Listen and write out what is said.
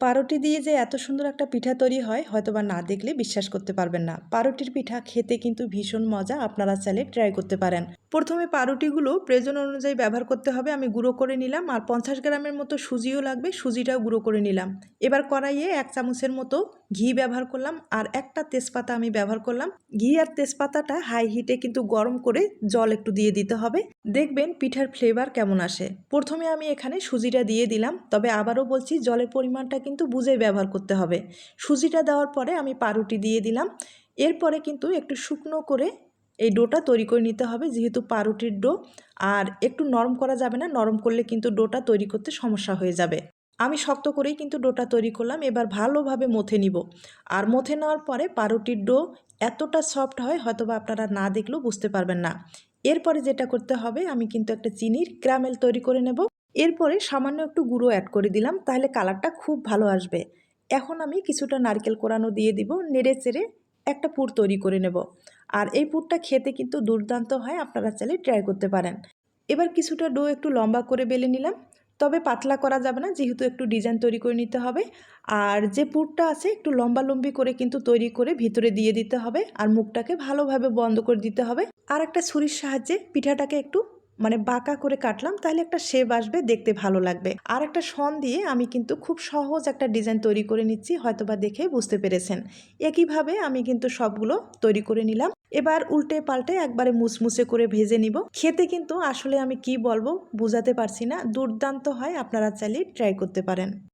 পাউরুটি দিয়ে যে এত সুন্দর একটা পিঠা তৈরি হয়, হয়তোবা না দেখলে বিশ্বাস করতে পারবেন না। পাউরুটির পিঠা খেতে কিন্তু ভীষণ মজা, আপনারা চাইলে ট্রাই করতে পারেন। প্রথমে পাউরুটিগুলো প্রয়োজন অনুযায়ী ব্যবহার করতে হবে, আমি গুঁড়ো করে নিলাম, আর পঞ্চাশ গ্রামের মতো সুজিও লাগবে, সুজিটাও গুঁড়ো করে নিলাম। এবার কড়াইয়ে এক চামচের মতো ঘি ব্যবহার করলাম, আর একটা তেজপাতা আমি ব্যবহার করলাম। ঘি আর তেজপাতাটা হাই হিটে কিন্তু গরম করে জল একটু দিয়ে দিতে হবে। দেখবেন পিঠার ফ্লেভার কেমন আসে। প্রথমে আমি এখানে সুজিটা দিয়ে দিলাম, তবে আবারও বলছি, জলের পরিমাণটা কিন্তু বুঝেই ব্যবহার করতে হবে। সুজিটা দেওয়ার পরে আমি পাউরুটি দিয়ে দিলাম। এরপরে কিন্তু একটু শুকনো করে এই ডোটা তৈরি করে নিতে হবে, যেহেতু পাউরুটির ডো। আর একটু নরম করা যাবে না, নরম করলে কিন্তু ডোটা তৈরি করতে সমস্যা হয়ে যাবে। আমি শক্ত করেই কিন্তু ডোটা তৈরি করলাম, এবার ভালোভাবে মথে নিব। আর মথে নেওয়ার পরে পাউরুটির ডো এতটা সফট হয়, হয়তোবা আপনারা না দেখলেও বুঝতে পারবেন না। এরপরে যেটা করতে হবে, আমি কিন্তু একটা চিনির ক্রামেল তৈরি করে নেব। এরপরে সামান্য একটু গুঁড়ো অ্যাড করে দিলাম, তাহলে কালারটা খুব ভালো আসবে। এখন আমি কিছুটা নারকেল কোরানো দিয়ে দিব, নেড়ে চেড়ে একটা পুর তৈরি করে নেব। আর এই পুরটা খেতে কিন্তু দুর্দান্ত হয়, আপনারা চাইলে ট্রাই করতে পারেন। এবার কিছুটা ডো একটু লম্বা করে বেলে নিলাম, তবে পাতলা করা যাবে না, যেহেতু একটু ডিজাইন তৈরি করে নিতে হবে। আর যে পুরটা আছে, একটু লম্বা লম্বি করে কিন্তু তৈরি করে ভিতরে দিয়ে দিতে হবে, আর মুখটাকে ভালোভাবে বন্ধ করে দিতে হবে। আর একটা ছুরির সাহায্যে পিঠাটাকে একটু মানে বাঁকা করে কাটলাম, তাহলে একটা শেপ আসবে, দেখতে ভালো লাগবে। আর একটা সন দিয়ে আমি কিন্তু খুব সহজ একটা ডিজাইন তৈরি করে নিচ্ছি, হয়তোবা দেখে বুঝতে পেরেছেন। একইভাবে আমি কিন্তু সবগুলো তৈরি করে নিলাম। এবার উল্টে পাল্টে একবারে মুসমুসে করে ভেজে নিব। খেতে কিন্তু আসলে আমি কি বলব, বোঝাতে পারছি না। দুর্দান্ত হয়, আপনারা চাইলে ট্রাই করতে পারেন।